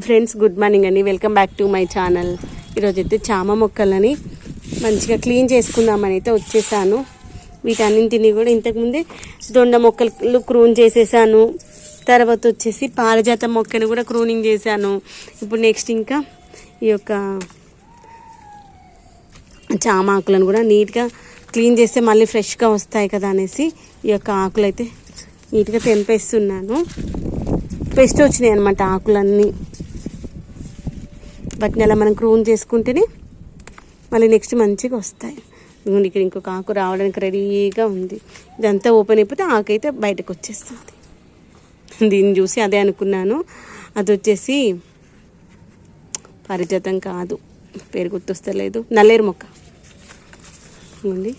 Friends good morning అండి. Welcome back to my channel. ఈరోజు అయితే చామ మొక్కలని మంచిగా క్లీన్ చేసుకుందామని అయితే వచ్చేసాను. వీటన్నింటిని కూడా ఇంతకుముందే దొండ మొక్కలు క్రూన్ చేసేసాను. తర్వాత వచ్చేసి పారిజాత మొక్కని కూడా క్రూనింగ్ చేశాను. ఇప్పుడు నెక్స్ట్ ఇంకా ఈ యొక్క చామ ఆకులను కూడా నీట్గా క్లీన్ చేస్తే మళ్ళీ ఫ్రెష్గా వస్తాయి కదా అనేసి ఈ యొక్క ఆకులు అయితే నీట్గా తెంపేస్తున్నాను. పెస్ట్ వచ్చినాయి అనమాట ఆకులన్నీ. వాటిని అలా మనం క్రూన్ చేసుకుంటేనే మళ్ళీ నెక్స్ట్ మంచిగా వస్తాయి. ఇక్కడ ఇంకొక ఆకు రావడానికి రెడీగా ఉంది. ఇదంతా ఓపెన్ అయిపోతే ఆకు అయితే బయటకు వచ్చేస్తుంది. దీన్ని చూసి అదే అనుకున్నాను. అది వచ్చేసి పరిజాతం కాదు. పేరు గుర్తొస్తలేదు. నల్లేరు మొక్క. ఉంది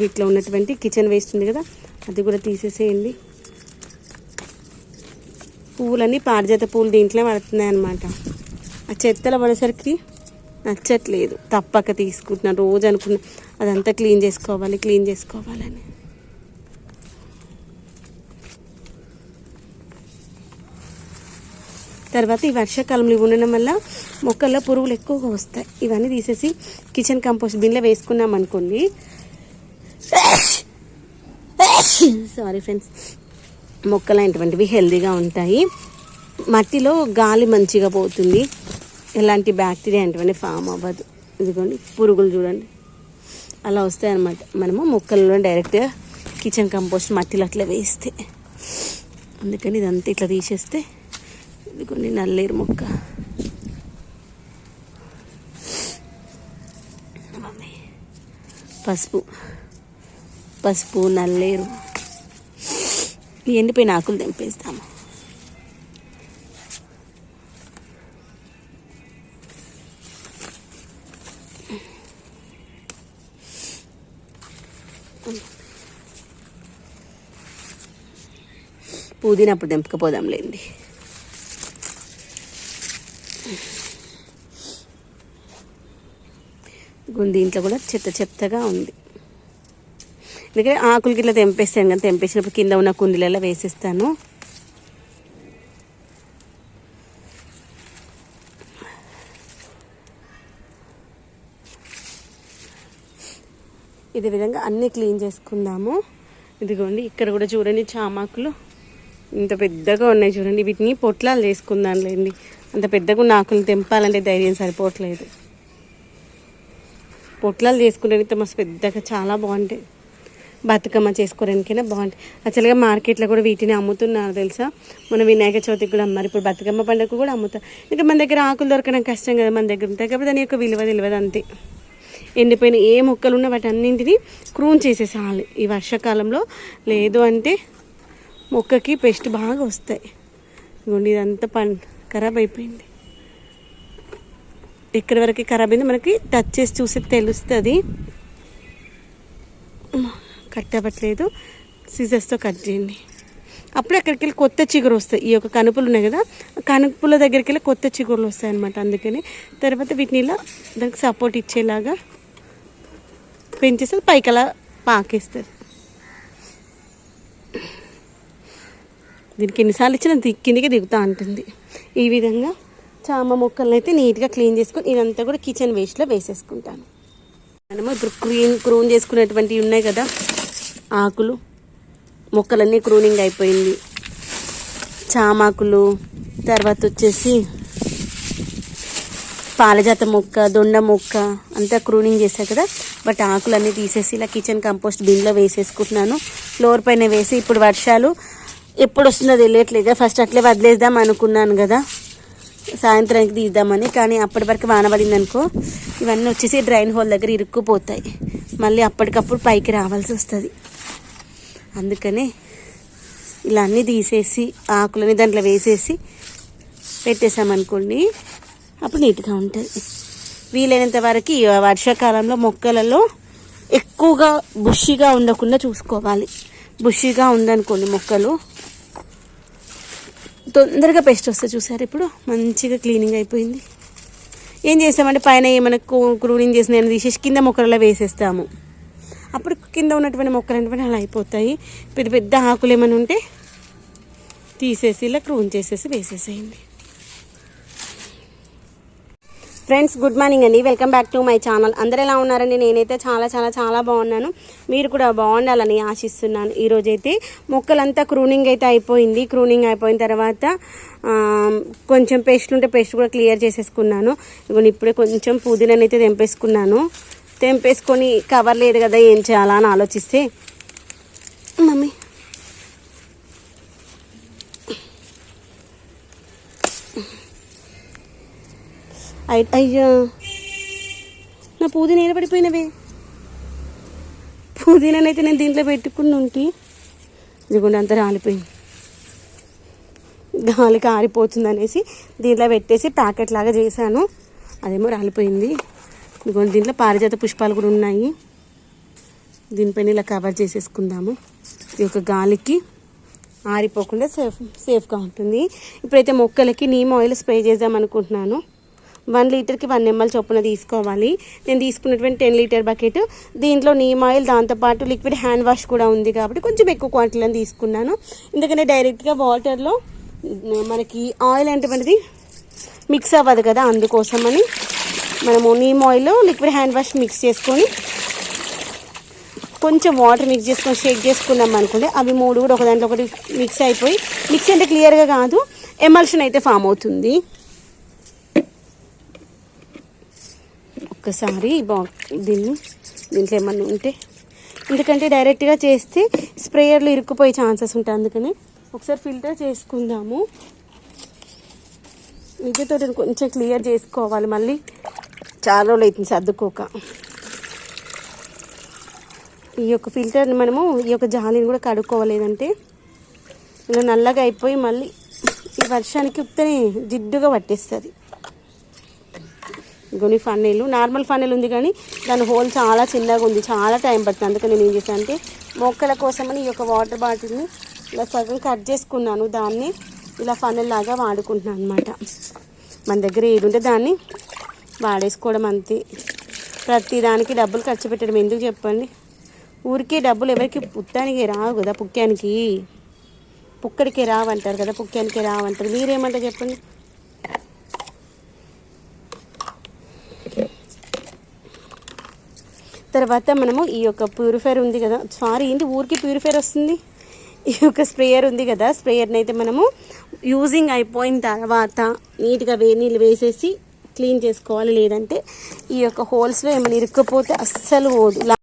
వీటిలో ఉన్నటువంటి కిచెన్ వేస్ట్ ఉంది కదా? అది కూడా తీసేసేయండి. పువ్వులన్నీ పారిజాత పువ్వులు దీంట్లో పడుతున్నాయి అనమాట ఆ చెత్తలో పడేసరికి నచ్చట్లేదు. తప్పక తీసుకుంటున్నా. రోజు అనుకున్నా అదంతా క్లీన్ చేసుకోవాలి క్లీన్ చేసుకోవాలని తర్వాత ఈ వర్షాకాలంలో ఇవి ఉండడం వల్ల మొక్కల్లో పురుగులు ఎక్కువగా వస్తాయి. ఇవన్నీ తీసేసి కిచెన్ కంపోస్ట్ బిన్లో వేసుకున్నాం అనుకోండి సారీ ఫ్రెండ్స్. మొక్కలు అనేటువంటివి హెల్తీగా ఉంటాయి. మట్టిలో గాలి మంచిగా పోతుంది. ఎలాంటి బ్యాక్టీరియా అనేటువంటి ఫామ్ అవ్వదు. ఇదిగోండి పురుగులు చూడండి. అలా వస్తాయి మనము మొక్కల్లో డైరెక్ట్ కిచెన్ కంపోస్ట్ మట్టిలో అట్లా వేస్తే. అందుకని ఇదంతా ఇట్లా తీసేస్తే ఇదిగోండి నల్లేరు మొక్క. పసుపు. పసుపు నల్లేరు. ఈ ఎండిపోయిన ఆకులు తెంపేస్తాము? పుదీనా అప్పుడు తెంపకపోదాంలేండి దీంట్లో కూడా చెత్త చెత్తగా ఉంది. ఎందుకంటే ఆకులకి ఇట్లా తెంపేస్తాను కదా తెంపేసినప్పుడు కింద ఉన్న కుండీలలో వేసేస్తాను. ఇదే విధంగా అన్నీ క్లీన్ చేసుకుందాము. ఇదిగోండి ఇక్కడ కూడా చూడండి చామాకులు. ఇంత పెద్దగా ఉన్నాయి చూడండి వీటిని పొట్లాలు చేసుకుందాంలేండి అంత పెద్దగా ఉన్న ఆకులు తెంపాలంటే ధైర్యం సరిపోవట్లేదు. పొట్లాలు చేసుకుంటే మస్తు పెద్దగా చాలా బాగుంటాయి. బతుకమ్మ చేసుకోవడానికైనా బాగుంటాయి యాక్చువల్గా మార్కెట్లో కూడా వీటిని అమ్ముతున్నారు తెలుసా? మన వినాయక చవితికి కూడా అమ్మారు. ఇప్పుడు బతుకమ్మ పండుగకు కూడా అమ్ముతారు. ఇంకా మన దగ్గర ఆకులు దొరకడం కష్టం కదా మన దగ్గర. ఉంటాయి కాబట్టి దాని యొక్క విలువ తెలియదు అంతే. ఎండిపోయిన ఏ మొక్కలు ఉన్నా వాటి అన్నింటినీ క్రూన్ చేసేసాలి ఈ వర్షాకాలంలో లేదు అంటే మొక్కకి పెస్ట్ బాగా వస్తాయి. ఇదిగోండి ఇదంతా పం ఖరాబ్ అయిపోయింది. ఎక్కడి వరకు ఖరాబ్ అయింది మనకి టచ్ చేసి చూసి తెలుస్తుంది. కట్ అవ్వట్లేదు. సీజర్స్తో కట్ చేయండి. అప్పుడు అక్కడికి వెళ్ళి కొత్త చిగురు వస్తాయి. ఈ యొక్క కనుపులు ఉన్నాయి కదా కనుపుల దగ్గరికి వెళ్ళి కొత్త చిగురులు వస్తాయి అనమాట అందుకని. తర్వాత వీటిని ఇలా దానికి సపోర్ట్ ఇచ్చేలాగా పెంచేస్తే పైకి అలా పాకేస్తుంది దీనికి ఎన్నిసార్లు ఇచ్చినా కిందికి దిగుతూ ఉంటుంది ఈ విధంగా చామ మొక్కలను అయితే నీట్గా క్లీన్ చేసుకొని ఇదంతా కూడా కిచెన్ వేస్ట్లో వేసేసుకుంటాను. మనము ఇప్పుడు క్లీన్ క్రూన్ చేసుకునేటువంటివి ఉన్నాయి కదా ఆకులు మొక్కలన్నీ క్రూనింగ్ అయిపోయింది. చామాకులు తర్వాత వచ్చేసి పాలజాత మొక్క దొండ మొక్క అంతా క్రూనింగ్ చేశా కదా. బట్ ఆకులన్నీ తీసేసి ఇలా కిచెన్ కంపోస్ట్ బిన్లో వేసేసుకుంటున్నాను. ఫ్లోర్ పైన వేసి ఇప్పుడు వర్షాలు ఎప్పుడు వస్తుందో తెలియట్లేదు ఫస్ట్ అట్లే వదిలేద్దాం అనుకున్నాను కదా. సాయంత్రానికి తీద్దామని కానీ అప్పటి వరకు వాన పడింది అనుకో ఇవన్నీ వచ్చేసి డ్రైన్ హోల్ దగ్గర ఇరుక్కుపోతాయి. మళ్ళీ అప్పటికప్పుడు పైకి రావాల్సి వస్తుంది. అందుకనే ఇలా అన్నీ తీసేసి ఆకులని దాంట్లో వేసేసి పెట్టేసామనుకోండి అప్పుడు నీట్గా ఉంటుంది. వీలైనంత వరకు వర్షాకాలంలో మొక్కలలో ఎక్కువగా బుషిగా ఉండకుండా చూసుకోవాలి. బుషిగా ఉందనుకోండి మొక్కలు. తొందరగా పెస్ట్ వస్తే చూసారు ఇప్పుడు? మంచిగా క్లీనింగ్ అయిపోయింది. ఏం చేస్తామంటే పైన ఏమైనా క్రూనింగ్ చేసిన తీసేసి కింద మొక్కలలో వేసేస్తాము. కింద ఉన్నటువంటి మొక్కలు అనేటువంటి అలా అయిపోతాయి. పెద్ద పెద్ద ఆకులు ఏమైనా ఉంటే తీసేసి ఇలా క్రూన్ చేసేసి వేసేసేయండి. ఫ్రెండ్స్ గుడ్ మార్నింగ్ అండి. Welcome back to my channel అందరు ఎలా ఉన్నారండి? నేనైతే చాలా చాలా చాలా బాగున్నాను. మీరు కూడా బాగుండాలని ఆశిస్తున్నాను. ఈరోజైతే మొక్కలంతా క్రూనింగ్ అయితే అయిపోయింది. క్రూనింగ్ అయిపోయిన తర్వాత కొంచెం పేస్ట్ ఉంటే పేస్ట్ కూడా క్లియర్ చేసేసుకున్నాను. ఇదిగోండి ఇప్పుడే కొంచెం పుదీనానైతే తెంపేసుకున్నాను. తెంపేసుకొని కవర్ లేదు కదా ఏం చేయాలా అని ఆలోచిస్తే మమ్మీ అయ్యా నా పుదీనా ఏడబడిపోయినవే పుదీనానైతే నేను దీంట్లో పెట్టుకుని ఉంటే ఇదిగోండి అంతా రాలిపోయింది. గాలి కారిపోతుంది అనేసి దీంట్లో పెట్టేసి ప్యాకెట్ లాగా చేశాను. అదేమో రాలిపోయింది. ఇదిగోండి దీంట్లో పారిజాత పుష్పాలు కూడా ఉన్నాయి. దీనిపైన ఇలా కవర్ చేసేసుకుందాము. ఈ యొక్క గాలికి ఆరిపోకుండా సేఫ్ సేఫ్గా ఉంటుంది. ఇప్పుడైతే మొక్కలకి నీమ్ ఆయిల్ స్ప్రే చేద్దాం అనుకుంటున్నాను. వన్ లీటర్కి వన్ ఎంఎల్ చొప్పున తీసుకోవాలి. నేను తీసుకున్నటువంటి టెన్ లీటర్ బకెట్. దీంట్లో నీమ్ ఆయిల్ దాంతోపాటు లిక్విడ్ హ్యాండ్ వాష్ కూడా ఉంది కాబట్టి కొంచెం ఎక్కువ క్వాంటిటీలో తీసుకున్నాను. ఎందుకంటే డైరెక్ట్గా వాటర్లో మనకి ఆయిల్ అంటే మిక్స్ అవ్వదు కదా అందుకోసమని. మనము neem oil liquid hand wash mix చేసుకొని కొంచెం వాటర్ మిక్స్ చేసుకొని షేక్ చేసుకున్నాం అనుకుంటే అవి మూడు కూడా ఒకదాంట్లో ఒకటి మిక్స్ అయిపోయి మిక్స్ అంటే క్లియర్గా కాదు ఎమల్షన్ అయితే ఫామ్ అవుతుంది. ఒక్కసారి బా దీన్ని దీంట్లో ఏమన్నా ఉంటే ఎందుకంటే డైరెక్ట్గా చేస్తే స్ప్రేయర్లు ఇరుక్కుపోయే ఛాన్సెస్ ఉంటాయి అందుకని ఒకసారి ఫిల్టర్ చేసుకుందాము. ఇదితో కొంచెం క్లియర్ చేసుకోవాలి మళ్ళీ చాలా రోజులు అవుతుంది సర్దుకోక. ఈ యొక్క ఫిల్టర్ని మనము ఈ యొక్క జాలిని కూడా కడుక్కోవాలేదంటే ఇలా నల్లగా అయిపోయి మళ్ళీ ఈ వర్షానికి ఉత్తనే జిడ్డుగా పట్టేస్తుంది. కొన్ని ఫన్నీలు. నార్మల్ ఫన్నీలు ఉంది కానీ దాని హోల్ చాలా చిన్నగా ఉంది చాలా టైం పడుతుంది. అందుకని నేను ఏం చేశాను అంటే మొక్కల కోసమని ఈ యొక్క వాటర్ బాటిల్ని ఇలా సగం కట్ చేసుకున్నాను. దాన్ని ఇలా ఫన్నెల్ లాగా వాడుకుంటున్నాను అనమాట మన దగ్గర ఏది ఉంటే దాన్ని వాడేసుకోవడం అంతే. ప్రతి దానికి డబ్బులు ఖర్చు పెట్టడం ఎందుకు చెప్పండి? ఊరికే డబ్బులు ఎవరికి పుట్టానికి రావు కదా పుక్కానికి. పుక్కడికే రావంటారు కదా పుక్కానికి రావంటారు. మీరేమంటారు చెప్పండి? తర్వాత మనము ఈ యొక్క ప్యూరిఫైర్ ఉంది కదా సారీ ఏంటి ఊరికి ప్యూరిఫైర్ వస్తుంది? ఈ యొక్క స్ప్రేయర్ ఉంది కదా స్ప్రేయర్ని అయితే మనము యూజింగ్ అయిపోయిన తర్వాత నీట్గా వేడి నీళ్ళు వేసేసి క్లీన్ చేసుకోవాలి లేదంటే ఈ యొక్క హోల్స్లో ఏమైనా ఇరుక్కపోతే అస్సలు పోదు.